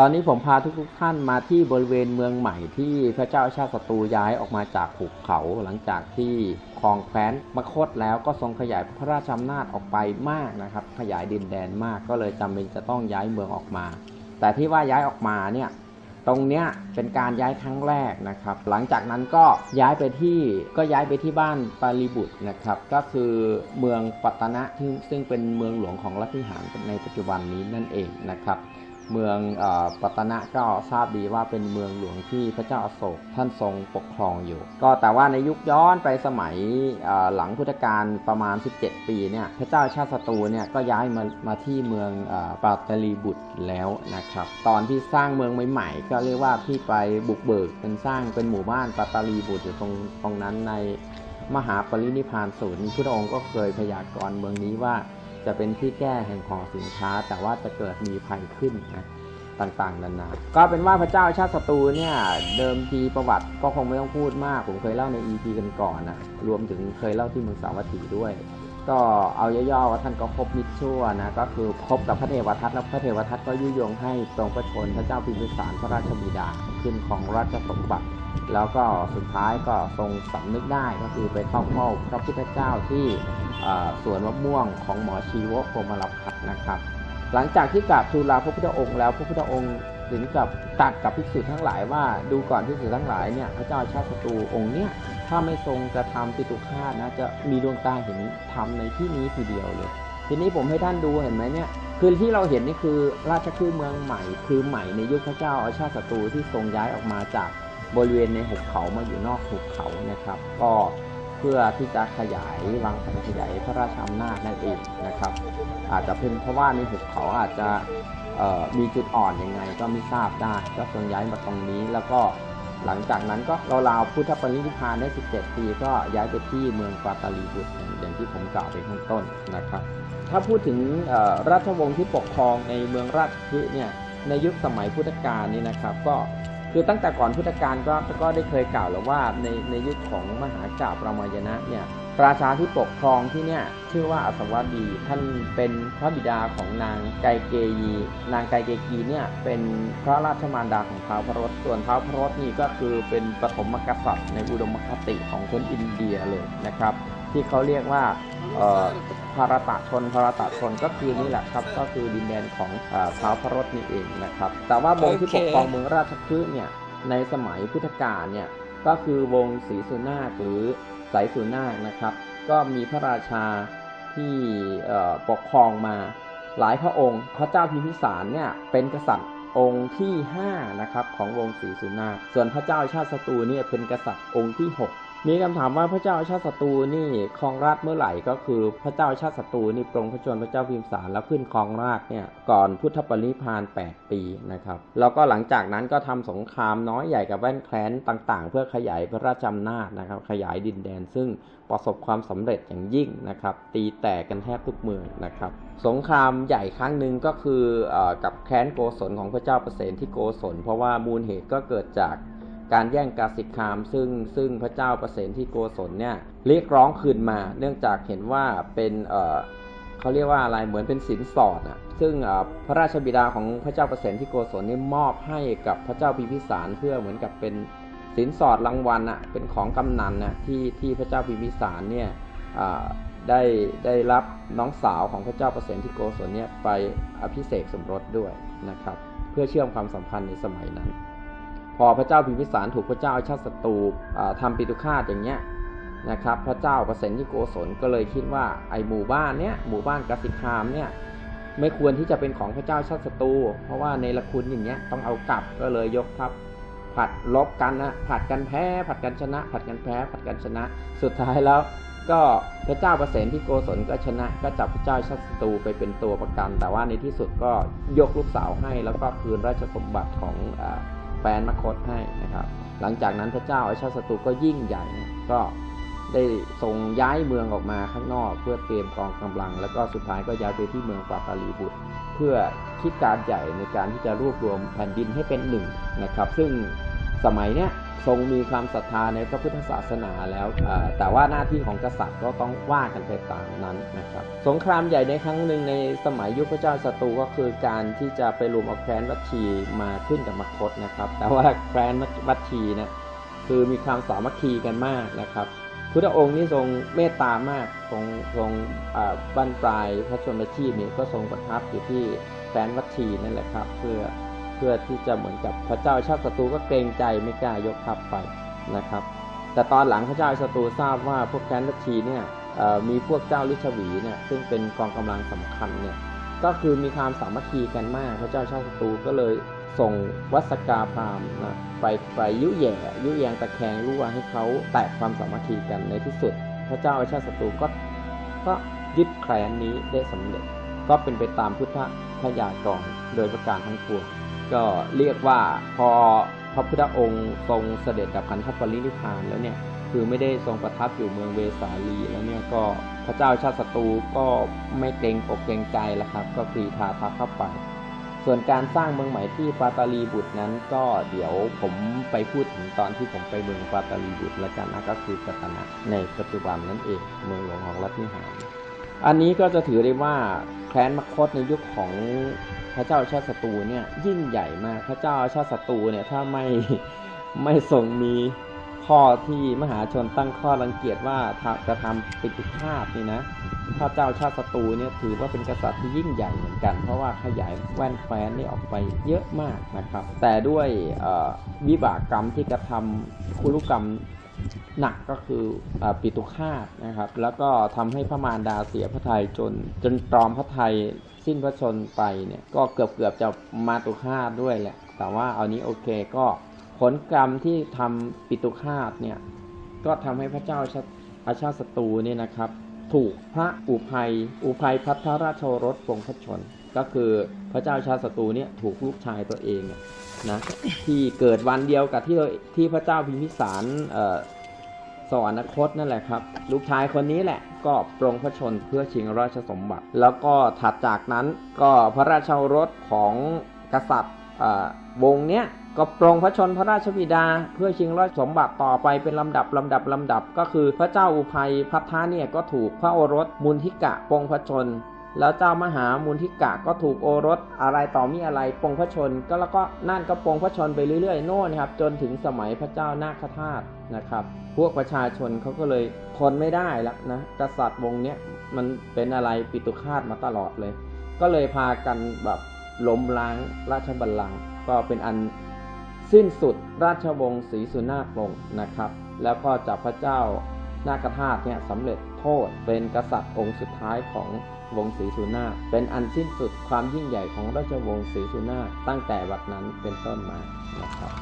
ตอนนี้ผมพาทุกๆท่านมาที่บริเวณเมืองใหม่ที่พระเจ้าชาติศัตรูย้ายออกมาจากหุบเขาหลังจากที่ครองแคว้นมคตแล้วก็ทรงขยายพระราชอำนาจออกไปมากนะครับ ขยายดินแดนมากก็เลยจำเป็นจะต้องย้ายเมืองออกมา แต่ที่ว่าย้ายออกมาเนี่ยตรงเนี้ยเป็นการย้ายครั้งแรกนะครับ หลังจากนั้นก็ย้ายไปที่ก็ย้ายไปที่บ้านปาลีบุตรนะครับ ก็คือเมืองปัตตนะซึ่งซึ่งเป็นเมืองหลวงของรัฐพิหารในปัจจุบันนี้นั่นเองนะครับ เมืองอปัตนะก็ทราบดีว่าเป็นเมืองหลวงที่พระเจ้าอโศกท่านทรงปกครองอยู่ ก็แต่ว่าในยุคย้อนไปสมัยหลังพุทธกาลประมาณ 17 ปีเนี่ยพระเจ้าชาติศัตรูเนี่ยก็ย้ายมามาที่เมืองอปัตตลีบุตรแล้วนะครับ ตอนที่สร้างเมืองใหม่ๆก็เรียกว่าที่ไปบุกเบิกเป็นสร้างเป็นหมู่บ้านปัตตลีบุตรอยู่ตรงตรงนั้นในมหาปรินิพพานศูนย์พุทธองค์ก็เคยพยากรณ์เมืองนี้ว่า จะเป็นที่แก้แห่งหอสินค้า แต่ว่าจะเกิดมีภัยขึ้นนะต่างๆนานาก็เป็นว่าพระเจ้าชาติศัตรูเนี่ย เดิมทีประวัติก็คงไม่ต้องพูดมาก ผมเคยเล่าใน EP กันก่อนนะรวมถึงเคยเล่าที่เมืองสาวัตถีด้วย ก็เอาย่อๆว่าท่านก็พบมิตรชั่วนะก็คือพบกับพระเทวทัตแล้วพระเทวทัตก็ยุยงให้ทรงประชนพระเจ้าพิมพิสารพระราชบิดาขึ้นของราชสมบัติ แล้วก็สุดท้ายก็ทรงสำนึกได้ก็คือไปเข้าเฝ้าพระพุทธเจ้าที่สวนมะม่วงของหมอชีวกโพมลพัฒน์นะครับ หลังจากที่กราบทูลลาพระพุทธองค์แล้วพระพุทธองค์ ถึงกับตัดกับภิกษุทั้งหลายว่าดูก่อนภิกษุทั้งหลายเนี่ยพระเจ้าชาติศัตรูองค์เนี่ยถ้าไม่ทรงกระทำปิตุฆาตนะจะมีดวงตาเห็นธรรมในที่นี้ทีเดียวเลย ทีนี้ผมให้ท่านดูเห็นไหมเนี่ยคือที่เราเห็นนี่คือราชคลื่นเมืองใหม่ คือใหม่ในยุคพระเจ้าอาชาติศัตรูที่ทรงย้ายออกมาจากบริเวณในหุบเขามาอยู่นอกหุบเขานะครับ ก็เพื่อที่จะขยายวางแผนขยายพระราชอำนาจนั่นเองนะครับ อาจจะเป็นเพราะว่าในหุบเขาอาจจะ มีจุดอ่อนอยังไงก็ไม่ทราบได้ก็ทรงย้ายมาตรงนี้แล้วก็หลังจากนั้นก็ราวพุทธปรินิพพานได้ 17 ปี ก็ย้ายไปที่เมืองปาตาลีบุตรอย่างที่ผมกล่าวไปข้างต้นนะครับ ถ้าพูดถึงราชวงศ์ที่ปกครองในเมืองราชคฤห์เนี่ยในยุคสมัยพุทธกาลนี่นะครับ ก็คือตั้งแต่ก่อนพุทธกาลก็ก็ได้เคยกล่าวแล้วว่าในในยุคของมหากาบรามายณะเนี่ย ราชาที่ปกครองที่เนี่ยชื่อว่าอัศวดีท่านเป็นพระบิดาของนางไกเกยี นางไกเกยีเนี่ยเป็นพระราชมารดาของท้าวพระรถส่วนท้าวพระรถนี่ก็คือเป็นปฐมกษัตริย์ในอุดมคติของคนอินเดียเลยนะครับ ที่เขาเรียกว่าเอ่อภารตะชนภารตะชนก็คือนี่แหละครับ ก็คือดินแดนของอาท้าวพระรถนี่เองนะครับ แต่ว่าวงที่โอปเคกครองเมืองราชคฤห์เนี่ยในสมัยพุทธกาลเนี่ย ก็คือวงศรีสุนาคหรือสายสุนาคนะครับ ก็มีพระราชาที่ปกครองมาหลายพระองค์ พระเจ้าพิมพิสารเนี่ยเป็นกษัตริย์องค์ที่5นะครับของวงศรีสุนาคส่วนพระเจ้าชาติศัตรูเนี่ยเป็นกษัตริย์องค์ที่ 6 มีคำถามว่าพระเจ้าชาติศัตรูนี่ครองราชเมื่อไหร่ก็คือพระเจ้าชาติศัตรูนี่ปรงพระชนพระเจ้าพิมสารแล้วขึ้นครองราชเนี่ยก่อนพุทธปรินิพาน 8 ปีนะครับแล้วก็หลังจากนั้นก็ทำสงครามน้อยใหญ่กับแว่นแคว้นต่างๆ เพื่อขยายพระราชอำนาจนะครับขยายดินแดน ซึ่งประสบความสำเร็จอย่างยิ่งนะครับตีแตกกันแทบทุกเมืองนะครับสงครามใหญ่ครั้งหนึ่งก็คืออกับแคว้นโกศลของพระเจ้าประเสนที่โกศลเพราะว่ามูลเหตุก็เกิดจาก การแย่งกาสิกคามซึ่งซึ่งพระเจ้าประเสนที่โกศลเนี่ยเรียกร้องคืนมา เนื่องจากเห็นว่าเป็นเออเขาเรียกว่าอะไรเหมือนเป็นสินสอดอะซึ่งพระราชบิดาของพระเจ้าประเสนที่โกศลนี่มอบให้กับพระเจ้าพิพิสารเพื่อเหมือนกับเป็นสินสอดรางวัลอะเป็นของกำนันน่ะที่ที่พระเจ้าพิพิสารเนี่ยได้ได้รับน้องสาวของพระเจ้าประเสนที่โกศลเนี่ยไปอภิเษกสมรสด้วยนะครับ เพื่อเชื่อมความสัมพันธ์ในสมัยนั้น พอพระเจ้าพิมพิสารถูกพระเจ้าอาชาติศัตรูอ่าทำปิตุฆาตอย่างเงี้ยนะครับพระเจ้าประเสนที่โกศลก็เลยคิดว่าไอหมู่บ้านเนี้ยหมู่บ้านกสิคามเนี่ยไม่ควรที่จะเป็นของพระเจ้าชาติศัตรูเพราะว่าในละคุณอย่างเงี้ยต้องเอากลับก็เลยยกทัพผัดลบกันนะผัดกันแพ้ ผัดกันชนะ ผัดกันแพ้ ผัดกันชนะ สุดท้ายแล้วก็พระเจ้าประเสนที่โกศลก็ชนะ ก็จับพระเจ้าชาติศัตรูไปเป็นตัวประกัน แต่ว่าในที่สุดก็ยกลูกสาวให้แล้วก็คืนราชสมบัติของอ แปลนมคตให้นะครับ หลังจากนั้นพระเจ้าอาชาศัตรูก็ยิ่งใหญ่นะก็ได้ทรงย้ายเมืองออกมาข้างนอก เพื่อเตรียมกองกำลัง แล้วก็สุดท้ายก็ย้ายไปที่เมืองปาปาลีบุตร เพื่อคิดการใหญ่ในการที่จะรวบรวมแผ่นดินให้เป็นหนึ่งนะครับ ซึ่งสมัยเนี้ย ทรงมีความศรัทธาในพระพุทธศาสนาแล้ว แต่ว่าหน้าที่ของกษัตริย์ก็ต้องว่ากันไปตามนั้นนะครับ สงครามใหญ่ในครั้งหนึ่งในสมัยยุคพระเจ้าศัตรูก็คือการที่จะไปรวมเอาแคว้นวัชีมาขึ้นกับมคตนะครับ แต่ว่าแคว้นวัชีเนะคือมีความสามัคคีกันมากนะครับ พุทธองค์นี่ทรงเมตตามากทรงทรงบั้นปลายพระชนมชีพนี่ก็ทรงประทับอยู่ที่แคว้นวัชีนั่นแหละครับ เพื่อ เพื่อที่จะเหมือนกับพระเจ้าชาติศัตรูก็เกรงใจไม่กล้ายกทัพไปนะครับ แต่ตอนหลังพระเจ้าศัตรูทราบว่าพวกแคนวัชีเนี่ยมีพวกเจ้าลิชวีเนี่ยซึ่งเป็นกองกำลังสำคัญเนี่ยก็คือมีความสามัคคีกันมาก พระเจ้าชาติศัตรูก็เลยส่งวัสกาพรามนะไปไปยุแย่ยุแยงตะแคงรั่วให้เขาแตกความสามัคคีกันในที่สุด พระเจ้าชาติศัตรูก็ก็ยึดแคว้นนี้ได้สำเร็จ ก็เป็นไปตามพุทธพยากรณ์โดยประการทั้งปวง ก็เรียกว่าพอพระพุทธองค์ทรงเสด็จดับขันธปรินิพานแล้วเนี่ยคือไม่ได้ทรงประทับอยู่เมืองเวสาลีแล้วเนี่ยก็พระเจ้าชาติศัตรูก็ไม่เกรงอกเกรงใจแล้วครับ ก็กรีธาทัพเข้าไป ส่วนการสร้างเมืองใหม่ที่ปาตาลีบุตรนั้น ก็เดี๋ยวผมไปพูดถึงตอนที่ผมไปเมืองปาตาลีบุตรแล้วกันนะก็คือกัตนะในปัจจุบันนั่นเองเมืองหลวงของรัฐนิหาร อันนี้ก็จะถือได้ว่าแคว้นมคตในยุคของ ระเจ้าชาติศัตรูเนี่ยยิ่งใหญ่มากพระเจ้าชาติศัตรูเนี่ยถ้าไม่ไม่ทรงมีข้อที่มหาชนตั้งข้อรังเกียจว่าทำกระทำปิตุฆาตนี่นะพระเจ้าชาติศัตรูเนี่ยถือว่าเป็นกษัตริย์ที่ยิ่งใหญ่เหมือนกัน เพราะว่าขยายแว่นแคว้นนี่ออกไปเยอะมากนะครับ แต่ด้วยวิบากกรรมที่กระทำคุรุกรรมหนักก็คืออปิตุฆาตนะครับ แล้วก็ทำให้พระมารดาเสียพระทัยจนจนตรอมพระทัยสิ้นพระชนไปเนี่ยก็เกือบเกือบจะมาตุฆาตด้วยแหละ แต่ว่าเอานี้โอเคก็ผลกรรมที่ทำปิตุฆาตเนี่ยก็ทำให้พระเจ้าชาอาชาติศัตรูเนี่ยนะครับ ถูกพระอุภัยอุภัยพัทรราชโรสปรงพระชน ก็คือพระเจ้าชาติศัตรูเนี่ยถูกลูกชายตัวเองเนี่ยนะที่เกิดวันเดียวกับที่ที่พระเจ้าพิมพิสารเอ่อ สวรรคตนั่นแหละครับ ลูกชายคนนี้แหละก็ปรงพระชนเพื่อชิงราชสมบัติ แล้วก็ถัดจากนั้นก็พระราชโอรสของกษัตริย์วงเนี้ยก็ปรงพระชนพระราชบิดา เพื่อชิงราชสมบัติต่อไปเป็นลำดับลำดับลำดับ ก็คือพระเจ้าอุภัยพัทธาเนี่ยก็ถูกพระโอรสมุนทิกะปรงพระชน แล้วเจ้ามหามุนทิกะก็ถูกโอรสอะไรต่อมีอะไรปงพระชนก็แล้วก็นั่นก็ปงพระชนไปเรื่อยๆโน่นครับ จนถึงสมัยพระเจ้านาคธาตุนะครับ พวกประชาชนเขาก็เลยทนไม่ได้แล้วนะกษัตริย์วงเนี้ยมันเป็นอะไรปิตุคาตมาตลอดเลย ก็เลยพากันแบบล้มล้างราชบัลลังก์ก็เป็นอันสิ้นสุดราชวงศ์ศรีสุนาถลงนะครับ แล้วก็จากพระเจ้า นาคธาตุเนี่ยสำเร็จโทษเป็นกษัตริย์องค์สุดท้ายของวงศรีสุนาเป็นอันสิ้นสุดความยิ่งใหญ่ของราชวงศ์ศรีสุนาตั้งแต่วัดนั้นเป็นต้นมานะครับ